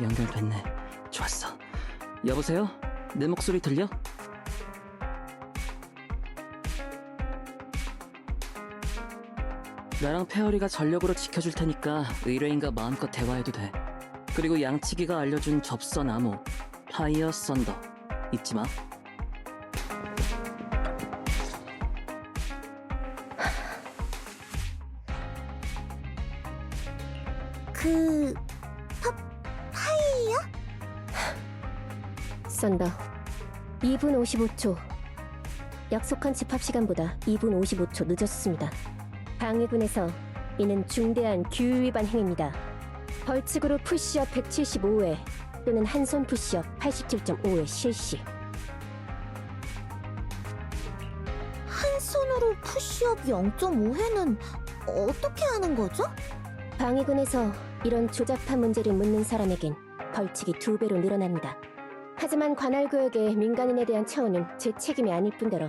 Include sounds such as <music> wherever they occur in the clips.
연결됐네. 좋았어. 여보세요? 내 목소리 들려? 나랑 페어리가 전력으로 지켜줄 테니까 의뢰인과 마음껏 대화해도 돼. 그리고 양치기가 알려준 접선 암호, 파이어 썬더 잊지 마. 55초 약속한 집합 시간보다 2분 55초 늦었습니다 방위군에서 이는 중대한 규율 위반 행위입니다 벌칙으로 푸시업 175회 또는 한 손 푸시업 87.5회 실시 한 손으로 푸시업 0.5회는 어떻게 하는 거죠? 방위군에서 이런 조잡한 문제를 묻는 사람에겐 벌칙이 두 배로 늘어납니다. 하지만 관할 구역의 민간인에 대한 차원은 제 책임이 아닐 뿐더러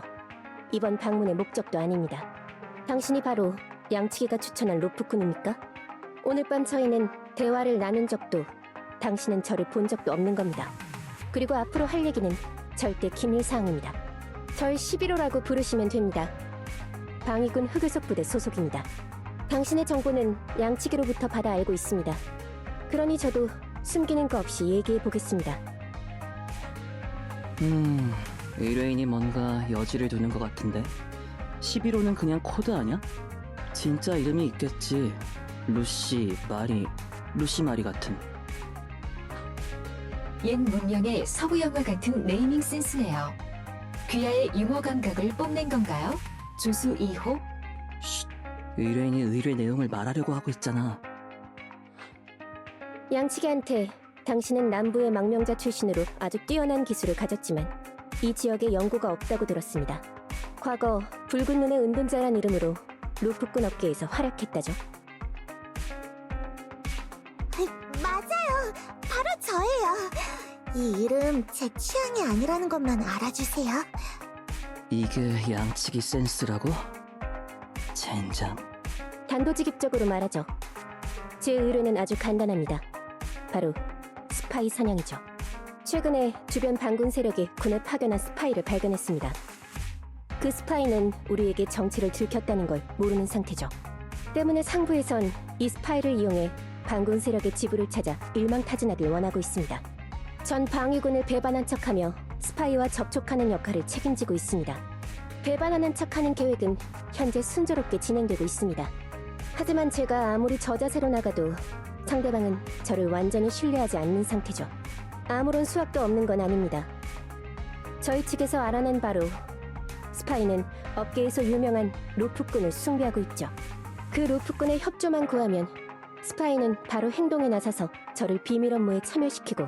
이번 방문의 목적도 아닙니다. 당신이 바로 양치기가 추천한 로프꾼입니까? 오늘 밤 저희는 대화를 나눈 적도 당신은 저를 본 적도 없는 겁니다. 그리고 앞으로 할 얘기는 절대 기밀 사항입니다. 절 11호라고 부르시면 됩니다. 방위군 흑유속 부대 소속입니다. 당신의 정보는 양치기로부터 받아 알고 있습니다. 그러니 저도 숨기는 거 없이 얘기해 보겠습니다. 음, 의뢰인이 뭔가 여지를 두는 것 같은데. 11호는 그냥 코드 아냐? 진짜 이름이 있겠지. 루시, 마리, 루시 마리 같은. 옛 문명의 서부 영화 같은 네이밍 센스네요. 귀하의 유머 감각을 뽐낸 건가요? 조수 2호? 쉿, 의뢰인이 의뢰 내용을 말하려고 하고 있잖아. 양치기한테 당신은 남부의 망명자 출신으로 아주 뛰어난 기술을 가졌지만 이 지역에 연고가 없다고 들었습니다. 과거 붉은 눈의 은둔자란 이름으로 루프꾼 업계에서 활약했다죠. 맞아요. 바로 저예요. 이 이름 제 취향이 아니라는 것만 알아주세요. 이게 양치기 센스라고? 젠장. 단도직입적으로 말하죠. 제 의뢰는 아주 간단합니다. 바로 스파이 사냥이죠. 최근에 주변 반군 세력이 군에 파견한 스파이를 발견했습니다. 그 스파이는 우리에게 정체를 들켰다는 걸 모르는 상태죠. 때문에 상부에선 이 스파이를 이용해 반군 세력의 지부를 찾아 일망타진하길 원하고 있습니다. 전 방위군을 배반한 척하며 스파이와 접촉하는 역할을 책임지고 있습니다. 배반하는 척하는 계획은 현재 순조롭게 진행되고 있습니다. 하지만 제가 아무리 저자세로 나가도 상대방은 저를 완전히 신뢰하지 않는 상태죠. 아무런 수학도 없는 건 아닙니다. 저희 측에서 알아낸 바로 스파이는 업계에서 유명한 로프꾼을 숭배하고 있죠. 그 로프꾼의 협조만 구하면 스파이는 바로 행동에 나서서 저를 비밀 업무에 참여시키고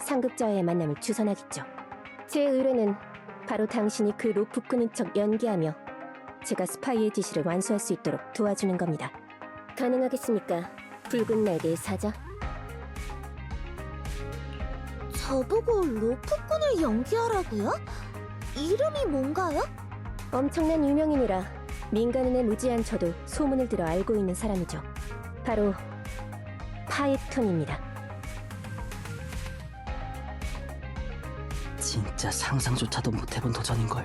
상급자와의 만남을 주선하겠죠. 제 의뢰는 바로 당신이 그 로프꾼인 척 연기하며 제가 스파이의 지시를 완수할 수 있도록 도와주는 겁니다. 가능하겠습니까? 붉은 날개의 사자? 저보고 로프꾼을 연기하라고요? 이름이 뭔가요? 엄청난 유명인이라 민간인의 무지한 저도 소문을 들어 알고 있는 사람이죠. 바로 파이톤입니다. 진짜 상상조차도 못해본 도전인걸.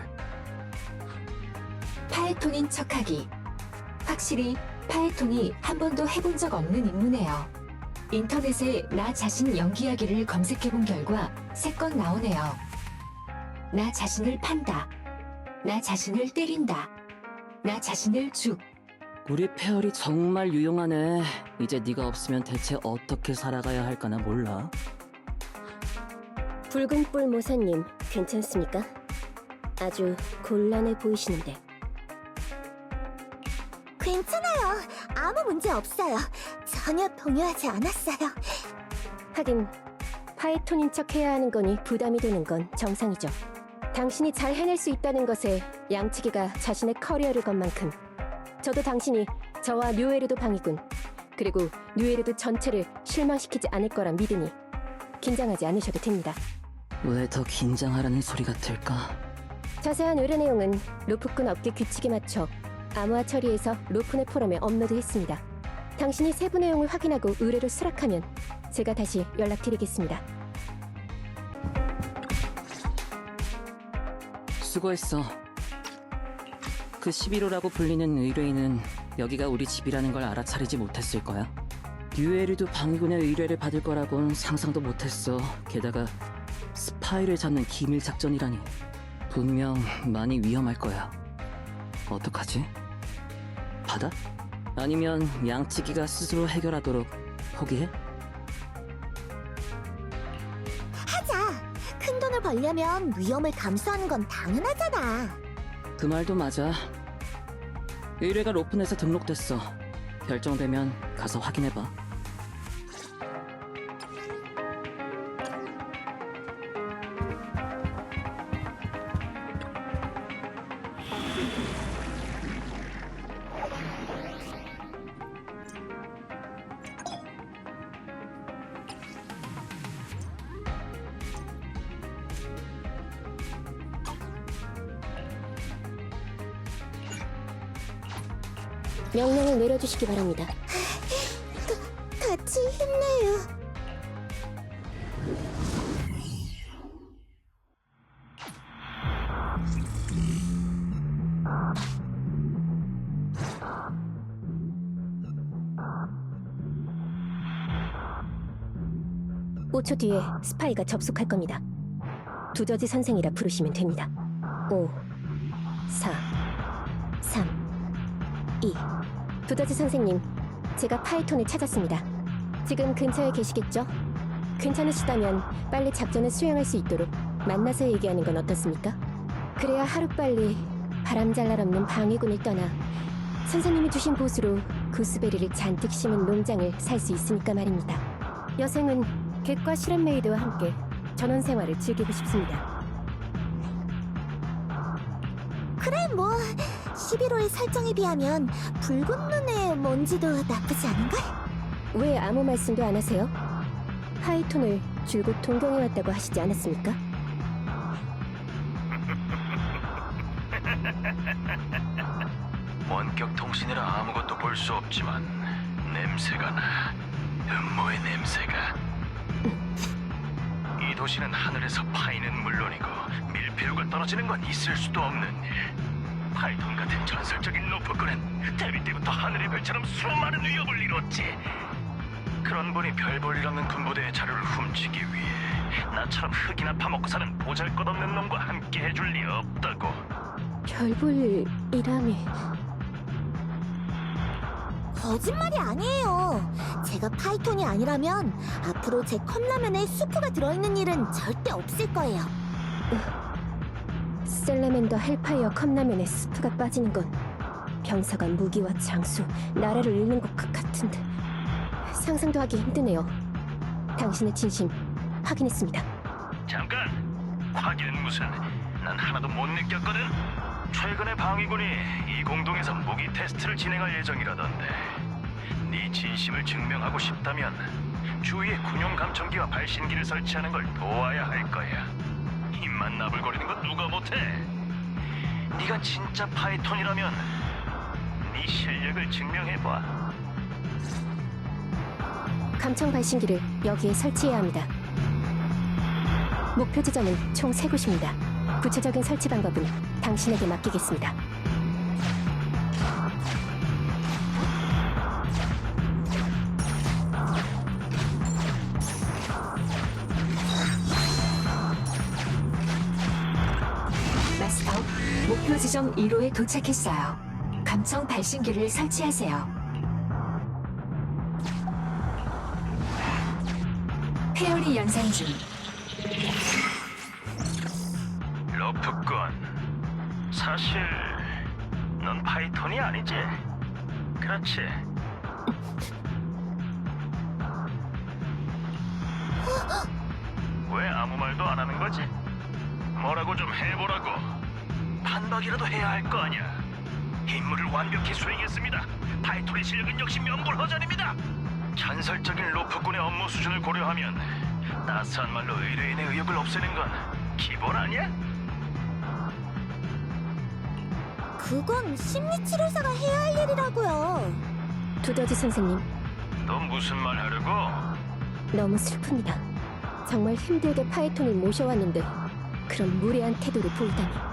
파에톤인 척하기. 확실히 파에톤이 한 번도 해본 적 없는 임무네요. 인터넷에 나 자신 연기하기를 검색해본 결과 세 건 나오네요. 나 자신을 판다. 나 자신을 때린다. 나 자신을 죽. 우리 페어리 정말 유용하네. 이제 네가 없으면 대체 어떻게 살아가야 할까나 몰라. 붉은 뿔 모사님, 괜찮습니까? 아주 곤란해 보이시는데. 괜찮아요. 아무 문제 없어요. 전혀 동요하지 않았어요. 하긴 파이톤인 척 해야 하는 거니 부담이 되는 건 정상이죠. 당신이 잘 해낼 수 있다는 것에 양치기가 자신의 커리어를 건 만큼 저도 당신이 저와 뉴에르도 방위군 그리고 뉴에르도 전체를 실망시키지 않을 거라 믿으니 긴장하지 않으셔도 됩니다. 왜 더 긴장하라는 소리 같을까? 자세한 의뢰 내용은 로프꾼 업계 규칙에 맞춰 암호화 처리해서 로프네 포럼에 업로드했습니다. 당신이 세부 내용을 확인하고 의뢰를 수락하면 제가 다시 연락드리겠습니다. 수고했어. 그 11호라고 불리는 의뢰인은 여기가 우리 집이라는 걸 알아차리지 못했을 거야. 유에리도 방위군의 의뢰를 받을 거라곤 상상도 못했어. 게다가 스파이를 잡는 기밀 작전이라니. 분명 많이 위험할 거야. 어떡하지? 받아? 아니면 양치기가 스스로 해결하도록 포기해? 하자. 큰 돈을 벌려면 위험을 감수하는 건 당연하잖아. 그 말도 맞아. 의뢰가 로프넷에 등록됐어. 결정되면 가서 확인해봐. 명령을 내려주시기 바랍니다. 같이 힘내요. 오 초 뒤에 스파이가 접속할 겁니다. 두저지 선생이라 부르시면 됩니다. 5, 4, 3, 2. 두저지 선생님, 제가 파이톤을 찾았습니다. 지금 근처에 계시겠죠? 괜찮으시다면 빨리 작전을 수행할 수 있도록 만나서 얘기하는 건 어떻습니까? 그래야 하루빨리 바람잘날 없는 방위군을 떠나 선생님이 주신 보수로 구스베리를 잔뜩 심은 농장을 살 수 있으니까 말입니다. 여생은 객과 실험 메이드와 함께 전원 생활을 즐기고 싶습니다. 11호의 설정에 비하면 붉은 눈의 먼지도 나쁘지 않은걸? 왜 아무 말씀도 안 하세요? 파이톤을 줄곧 동경해 왔다고 하시지 않았습니까? <laughs> 원격 통신이라 아무것도 볼 수 없지만 냄새가 나. 음모의 냄새가. 이 도시는 하늘에서 파이는 물론이고 밀폐류가 떨어지는 건 있을 수도 없는 일. 파이톤 같은 전설적인 로프꾼은 데뷔 때부터 하늘의 별처럼 수많은 위협을 이뤘지. 그런 분이 별 볼 일 없는 군부대의 자료를 훔치기 위해 나처럼 흙이나 파먹고 사는 보잘것없는 놈과 함께 해줄 리 없다고. 별 볼 일함이 거짓말이 아니에요. 제가 파이톤이 아니라면 앞으로 제 컵라면에 수프가 들어있는 일은 절대 없을 거예요. 셀레맨더 헬파이어 컵라면에 스프가 빠지는 건 병사가 무기와 장수, 나라를 잃는 것 같은데 상상도 하기 힘드네요. 당신의 진심 확인했습니다. 잠깐! 확인은 무슨? 난 하나도 못 느꼈거든? 최근에 방위군이 이 공동에서 무기 테스트를 진행할 예정이라던데 네 진심을 증명하고 싶다면 주위에 군용 감청기와 발신기를 설치하는 걸 도와야 할 거야 입만 나불거리는 건 누가 못해 네가 진짜 파이톤이라면 네 실력을 증명해봐 감청 발신기를 여기에 설치해야 합니다. 목표 지점은 총 3곳입니다. 구체적인 설치 방법은 당신에게 맡기겠습니다. 지점 1호에 도착했어요. 감청 발신기를 설치하세요. 페어리 연산 중. 로프꾼 사실 넌 파이톤이 아니지? 그렇지 <laughs> 왜 아무 말도 안 하는 거지? 뭐라고 좀 해보라고 반박이라도 해야 할 거 아니야 임무를 완벽히 수행했습니다 파이톤의 실력은 역시 명불허전입니다 전설적인 로프꾼의 업무 수준을 고려하면 따스한 말로 의뢰인의 의욕을 없애는 건 기본 아니야? 그건 심리치료사가 해야 할 일이라고요. 두더지 선생님, 너 무슨 말 하려고? 너무 슬픕니다. 정말 힘들게 파이톤을 모셔왔는데 그런 무례한 태도를 보이다니.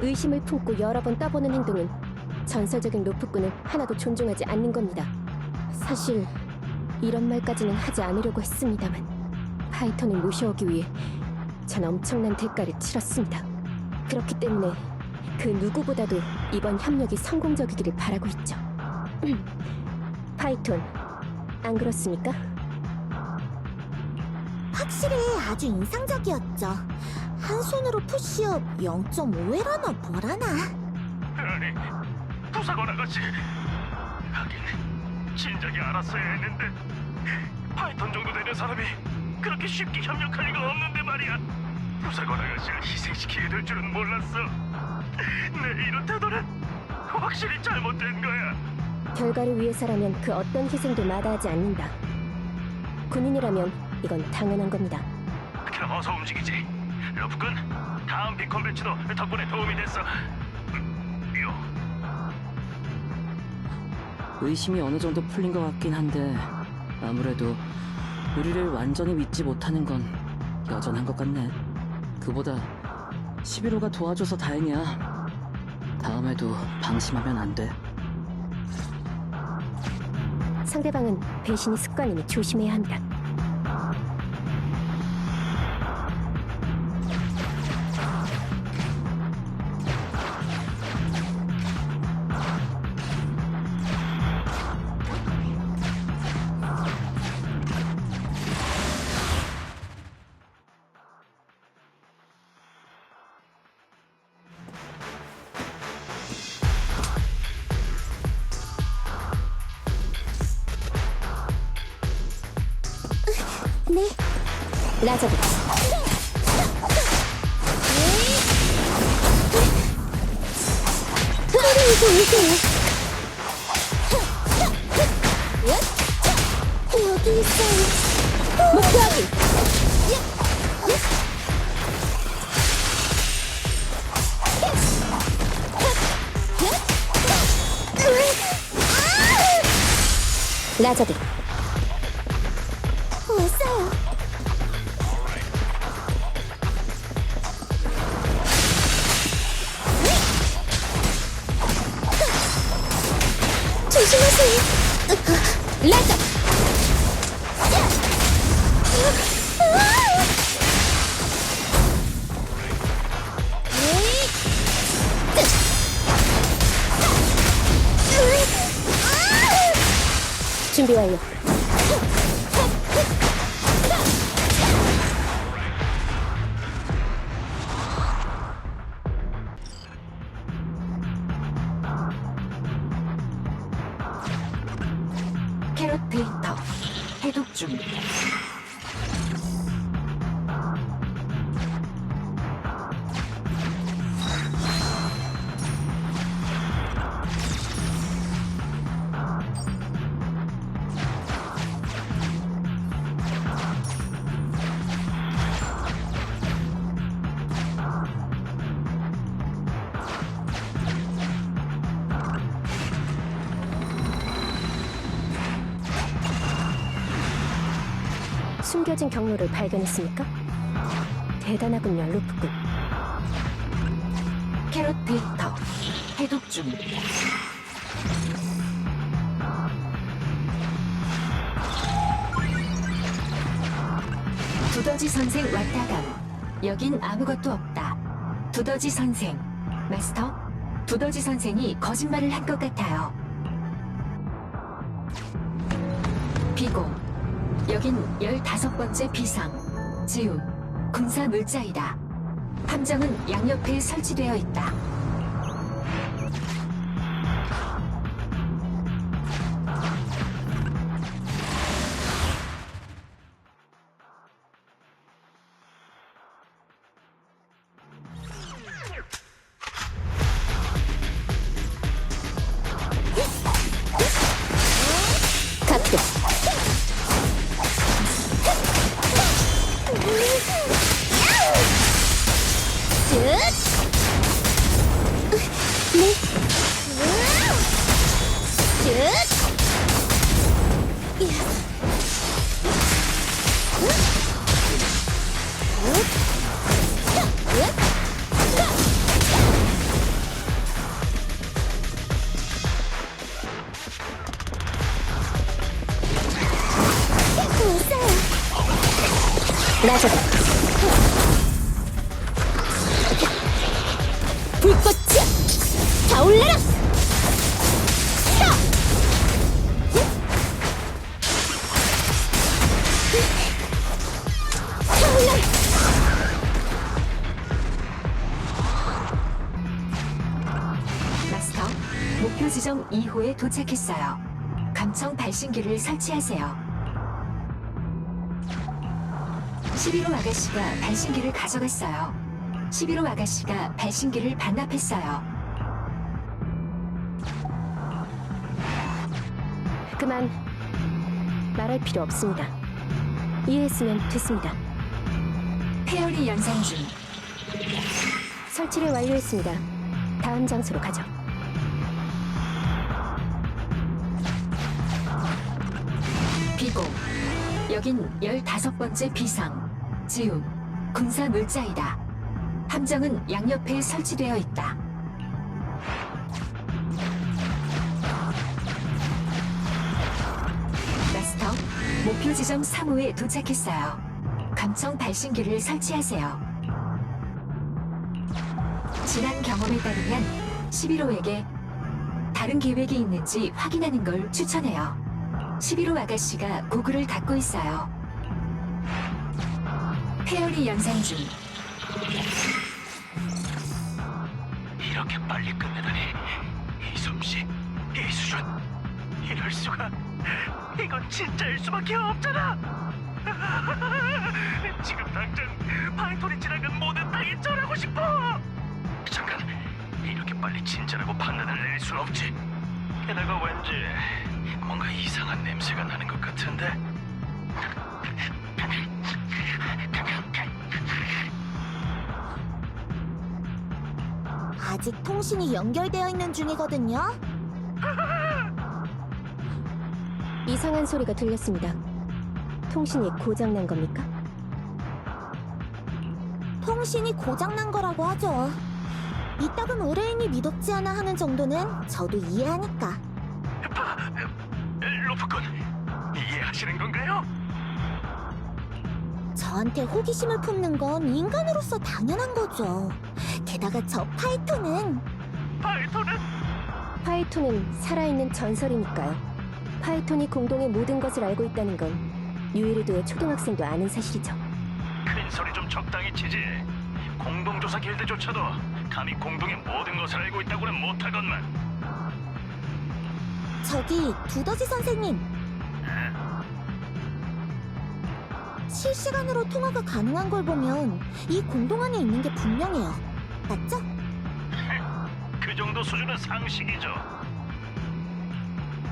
의심을 품고 여러 번 따보는 행동은 전설적인 로프꾼을 하나도 존중하지 않는 겁니다. 사실 이런 말까지는 하지 않으려고 했습니다만 파이톤을 모셔오기 위해 전 엄청난 대가를 치렀습니다. 그렇기 때문에 그 누구보다도 이번 협력이 성공적이기를 바라고 있죠. <clears throat> 파이톤, 안 그렇습니까? 확실히 아주 인상적이었죠. 한 손으로 푸시업 0.5회라나 뭐라나. 아니, 부사관 아가씨. 하긴 진작에 알았어야 했는데 파이턴 정도 되는 사람이 그렇게 쉽게 협력할 리가 없는데 말이야. 부사관 아가씨를 희생시키게 될 줄은 몰랐어. 내 이런 태도는 확실히 잘못된 거야. 결과를 위해서라면 그 어떤 희생도 마다하지 않는다. 군인이라면 이건 당연한 겁니다. 그럼 어서 움직이지. 러프군, 다음 비컨 배치도 덕분에 도움이 됐어. 음, 요. 의심이 어느 정도 풀린 것 같긴 한데 아무래도 우리를 완전히 믿지 못하는 건 여전한 것 같네. 그보다 11호가 도와줘서 다행이야. 다음에도 방심하면 안 돼. 상대방은 배신이 습관이니 조심해야 합니다. 라자드, 소리이고 이세요. 여기 있어요. 목표 확인! 라자드, 왔어 조심하세요. 라자! 준비 완료. 숨겨진 경로를 발견했습니까? 대단하군요, 루프군. 캐럿 데이터 해독 중. 두더지 선생 왔다감. 여긴 아무것도 없다. 두더지 선생. 마스터, 두더지 선생이 거짓말을 한 것 같아요. 여긴 열다섯 번째 비상. 지움. 군사 물자이다. 함정은 양옆에 설치되어 있다. 불꽃이야! 타올라라! 타올라라! 마스터, 목표 지점 2호에 도착했어요. 감청 발신기를 설치하세요. 11호 아가씨가 발신기를 가져갔어요. 11호 아가씨가 발신기를 반납했어요. 그만 말할 필요 없습니다. 이해했으면 됐습니다. 페어리 연상 중. 설치를 완료했습니다. 다음 장소로 가죠. 비고. 여긴 15번째 비상. 지움. 군사 물자이다. 함정은 양옆에 설치되어 있다. 마스터, 목표 지점 3호에 도착했어요. 감청 발신기를 설치하세요. 지난 경험에 따르면 11호에게 다른 계획이 있는지 확인하는 걸 추천해요. 11호 아가씨가 고글을 닫고 있어요. 페어리 연상 중. 이렇게 빨리 끝내다니 이 솜씨, 이 수준, 이럴 수가. 이건 진짜일 수밖에 없잖아. <laughs> 지금 당장 파이톤이 지나간 모든 땅이 절하고 싶어. 잠깐, 이렇게 빨리 진짜라고 판단을 내릴 순 없지. 게다가 왠지 뭔가 이상한 냄새가 나는 것 같은데. 아직 통신이 연결되어 있는 중이거든요. <laughs> 이상한 소리가 들렸습니다. 통신이 고장난 겁니까? 통신이 고장난 거라고 하죠. 이따금 의뢰인이 미덥지 않아 하는 정도는 저도 이해하니까. 파, 로프콘 이해하시는 건가요? 저한테 호기심을 품는 건 인간으로서 당연한 거죠. 게다가 저 파이톤은 파이톤은 파이톤은 살아있는 전설이니까요. 파이톤이 공동의 모든 것을 알고 있다는 건 유일리도의 초등학생도 아는 사실이죠. 큰 소리 좀 적당히 치지. 공동조사 길드조차도 감히 공동의 모든 것을 알고 있다고는 못하건만. 저기 두더지 선생님 에? 실시간으로 통화가 가능한 걸 보면 이 공동 안에 있는 게 분명해요. 맞죠? 그 정도 수준은 상식이죠.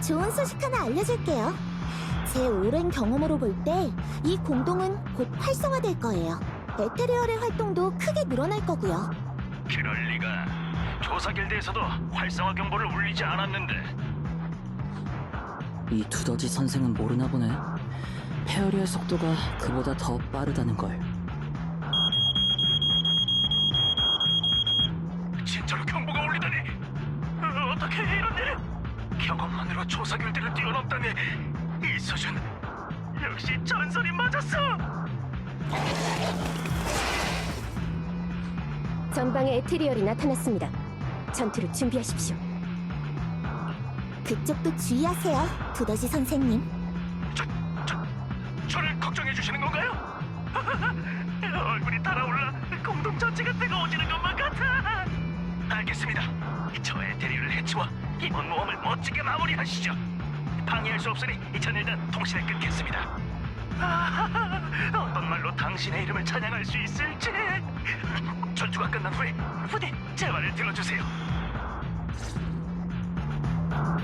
좋은 소식 하나 알려줄게요. 제 오랜 경험으로 볼 때 이 공동은 곧 활성화될 거예요. 에테리얼의 활동도 크게 늘어날 거고요. 그럴 리가. 조사 길드에서도 활성화 경보를 울리지 않았는데. 이 두더지 선생은 모르나 보네. 페어리의 속도가 그보다 더 빠르다는 걸. 나타났습니다. 전투를 준비하십시오. 그쪽도 주의하세요, 두더지 선생님. 저, 저, 저를 걱정해 주시는 건가요? <laughs> 얼굴이 달아올라 공동 전체가 뜨거워지는 것만 같아. 알겠습니다. 저 에테리를 해치워 이번 모험을 멋지게 마무리하시죠. 방해할 수 없으니 이전 일단 통신을 끊겠습니다. 아, 어떤 말로 당신의 이름을 찬양할 수 있을지. 전투가 끝난 후에 부디 제 말을 들어주세요.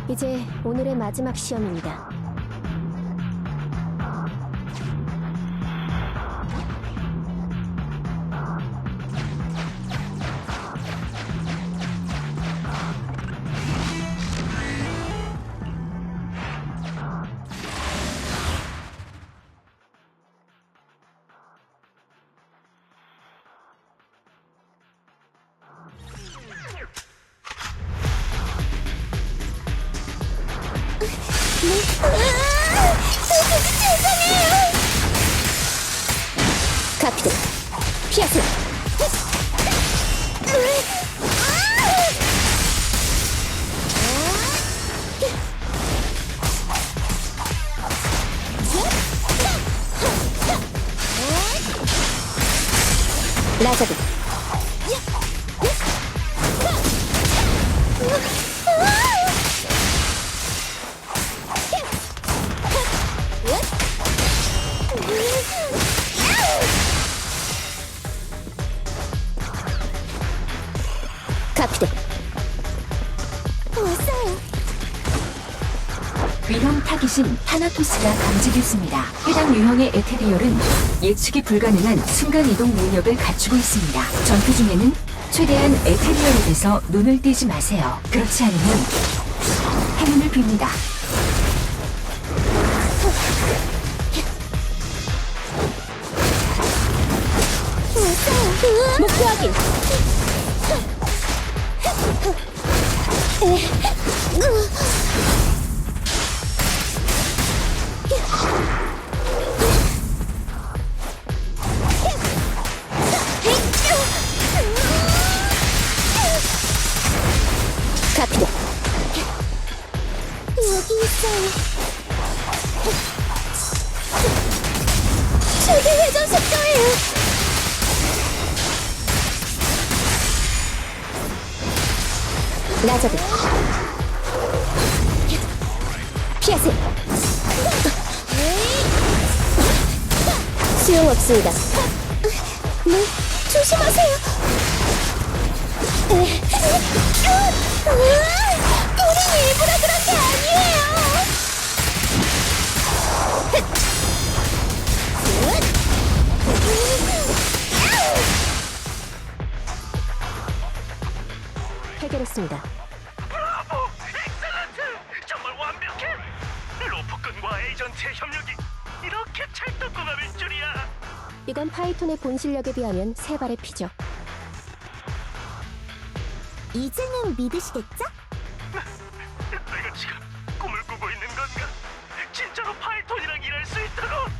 이제 오늘의 마지막 시험입니다. 카피드 피하세요. 왔어요. 위험 타깃인 타나토스가 감지됐습니다. 해당 유형의 에테리얼은 예측이 불가능한 순간이동 능력을 갖추고 있습니다. 전투 중에는 최대한 에테리얼에서 눈을 떼지 마세요. 그렇지 않으면 행운을 빕니다. 목표 확인. 카피드 라자드 피하세요. 수용 없습니다. 네, 조심하세요. 우리 일부러 그런 해결했습니다. 브라보! 엑셀런트! 정말 완벽해! 로프끈과 에이전트의 협력이 이렇게 찰떡궁합일 줄이야! 이건 파이톤의 본 실력에 비하면 세 발의 피죠. 이제는 믿으시겠죠? <laughs> 내가 지금 꿈을 꾸고 있는 건가? 진짜로 파이톤이랑 일할 수 있다고?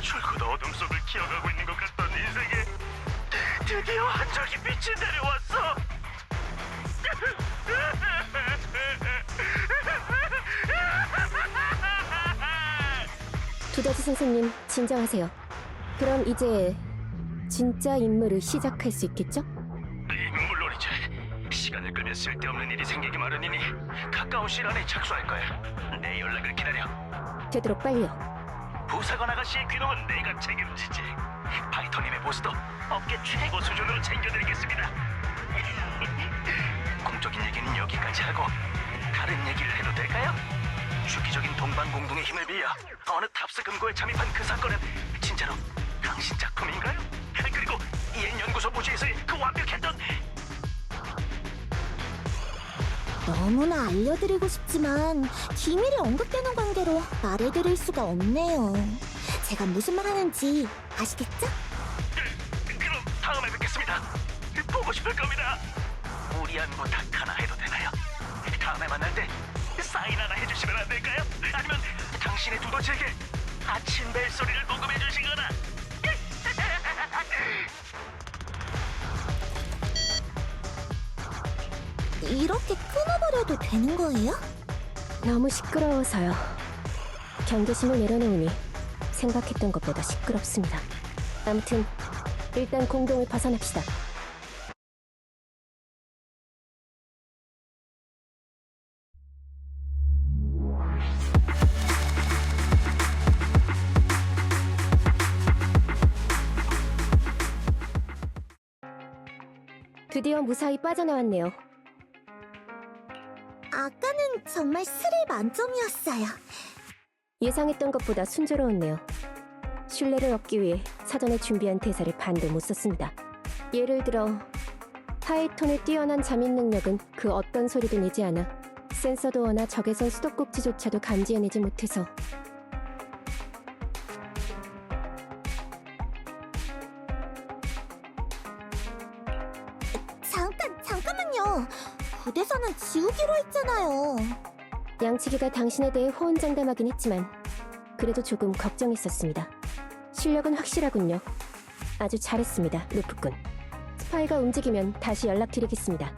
출구 어둠 속을 기어가고 있는 것 같던 인생에 드디어 한 적이 빛이 내려왔어! 두더지 선생님, 진정하세요. 그럼 이제 진짜 임무를 시작할 수 있겠죠? 물론이지. 시간을 끌면 쓸데없는 일이 생기기 마련이니 가까운 시일 안에 착수할 거야. 내 연락을 기다려. 되도록 빨리요. 부사관 아가씨의 귀농은 내가 책임지지. 파이터님의 보스도 업계 최고 수준으로 챙겨드리겠습니다. <laughs> 공적인 얘기는 여기까지 하고 다른 얘기를 해도 될까요? 주기적인 동반 공동의 힘을 빌려 어느 탑스 금고에 잠입한 그 사건은 진짜로 당신 작품인가요? 그리고 이엔 연구소 부지에서의 그 완벽했던 너무나 알려드리고 싶지만 기밀이 언급되는 관계로 말해드릴 수가 없네요. 제가 무슨 말 하는지 아시겠죠? 그럼 다음에 뵙겠습니다. 보고 싶을 겁니다. 무리한 부탁 하나 해도 되나요? 다음에 만날 때 사인 하나 해주시면 안 될까요? 아니면 당신의 두더지에게 아침 벨 소리를 녹음해 주시거나. <laughs> 이렇게 끊어버려도 되는 거예요? 너무 시끄러워서요. 경계심을 내려놓으니 생각했던 것보다 시끄럽습니다. 아무튼 일단 공동을 벗어납시다. 드디어 무사히 빠져나왔네요. 아까는 정말 스릴 만점이었어요. 예상했던 것보다 순조로웠네요. 신뢰를 얻기 위해 사전에 준비한 대사를 반도 못 썼습니다. 예를 들어 파이톤의 뛰어난 잠입 능력은 그 어떤 소리도 내지 않아 센서 도어나 적외선 수도꼭지조차도 감지해내지 못해서 그 대사는 지우기로 했잖아요. 양치기가 당신에 대해 호언장담하긴 했지만 그래도 조금 걱정했었습니다. 실력은 확실하군요. 아주 잘했습니다, 루프군. 스파이가 움직이면 다시 연락드리겠습니다.